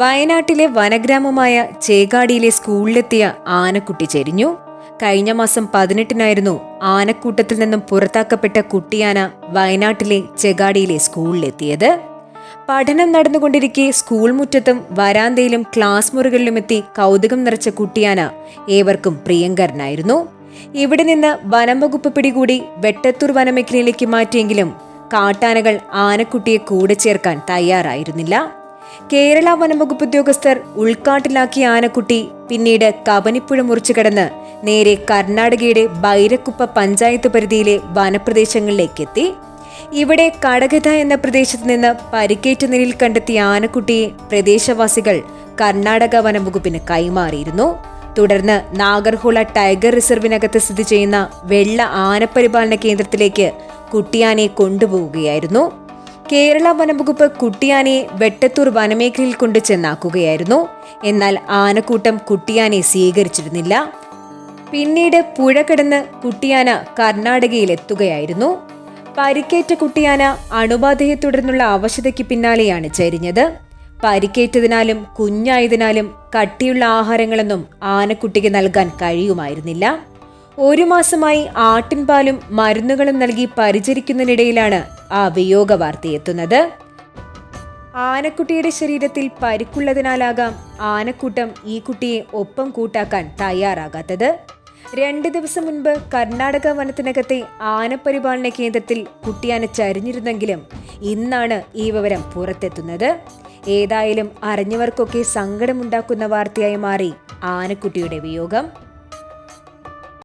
വയനാട്ടിലെ വനഗ്രാമമായ ചേകാടിയിലെ സ്കൂളിലെത്തിയ ആനക്കുട്ടി ചെരിഞ്ഞു. കഴിഞ്ഞ മാസം പതിനെട്ടിനായിരുന്നു ആനക്കൂട്ടത്തിൽ നിന്നും പുറത്താക്കപ്പെട്ട കുട്ടിയാന വയനാട്ടിലെ ചെകാടിയിലെ സ്കൂളിലെത്തിയത്. പഠനം നടന്നുകൊണ്ടിരിക്കെ സ്കൂൾ മുറ്റത്തും വരാന്തയിലും ക്ലാസ് മുറികളിലുമെത്തി കൗതുകം നിറച്ച കുട്ടിയാന ഏവർക്കും പ്രിയങ്കരനായിരുന്നു. ഇവിടെ നിന്ന് വനം വകുപ്പ് പിടികൂടി വെട്ടത്തൂർ വനമേഖലയിലേക്ക് മാറ്റിയെങ്കിലും കാട്ടാനകൾ ആനക്കുട്ടിയെ കൂടെ ചേർക്കാൻ തയ്യാറായിരുന്നില്ല. കേരള വനംവകുപ്പ് ഉദ്യോഗസ്ഥർ ഉൾക്കാട്ടിലാക്കിയ ആനക്കുട്ടി പിന്നീട് കബനിപ്പുഴ മുറിച്ചു കടന്ന് നേരെ കർണാടകയുടെ ബൈരക്കുപ്പ പഞ്ചായത്ത് പരിധിയിലെ വനപ്രദേശങ്ങളിലേക്കെത്തി ഇവിടെ കടകഥ എന്ന പ്രദേശത്ത് നിന്ന് പരിക്കേറ്റ നിലയിൽ കണ്ടെത്തിയ ആനക്കുട്ടിയെ പ്രദേശവാസികൾ കർണാടക വനംവകുപ്പിന് കൈമാറിയിരുന്നു. തുടർന്ന് നാഗർഹോള ടൈഗർ റിസർവിനകത്ത് സ്ഥിതി ചെയ്യുന്ന വെള്ള ആനപരിപാലന കേന്ദ്രത്തിലേക്ക് കുട്ടിയാനെ കൊണ്ടുപോവുകയായിരുന്നു. കേരള വനംവകുപ്പ് കുട്ടിയാനയെ വെട്ടത്തൂർ വനമേഖലയിൽ കൊണ്ട് ചെന്നാക്കുകയായിരുന്നു. എന്നാൽ ആനക്കൂട്ടം കുട്ടിയാനെ സ്വീകരിച്ചിരുന്നില്ല. പിന്നീട് പുഴ കടന്ന് കുട്ടിയാന കർണാടകയിലെത്തുകയായിരുന്നു. പരിക്കേറ്റ കുട്ടിയാന അണുബാധയെ തുടർന്നുള്ള അവശതയ്ക്ക് പിന്നാലെയാണ് ചരിഞ്ഞത്. പരിക്കേറ്റതിനാലും കുഞ്ഞായതിനാലും കട്ടിയുള്ള ആഹാരങ്ങളൊന്നും ആനക്കുട്ടിക്ക് നൽകാൻ കഴിയുമായിരുന്നില്ല. ഒരു മാസമായി ആട്ടിൻപാലും മരുന്നുകളും നൽകി പരിചരിക്കുന്നതിനിടയിലാണ് ആ വിയോഗ വാർത്തയെത്തുന്നത് ആനക്കുട്ടിയുടെ ശരീരത്തിൽ പരിക്കുള്ളതിനാലാകാം ആനക്കൂട്ടം ഈ കുട്ടിയെ ഒപ്പം കൂട്ടാക്കാൻ തയ്യാറാകാത്തത്. രണ്ട് ദിവസം മുൻപ് കർണാടക വനത്തിനകത്തെ ആനപരിപാലന കേന്ദ്രത്തിൽ കുട്ടിയാന ചരിഞ്ഞിരുന്നെങ്കിലും ഇന്നാണ് ഈ വിവരം പുറത്തെത്തുന്നത്. ഏതായാലും അറിഞ്ഞവർക്കൊക്കെ സങ്കടമുണ്ടാക്കുന്ന വാർത്തയായി മാറി ആനക്കുട്ടിയുടെ വിയോഗം.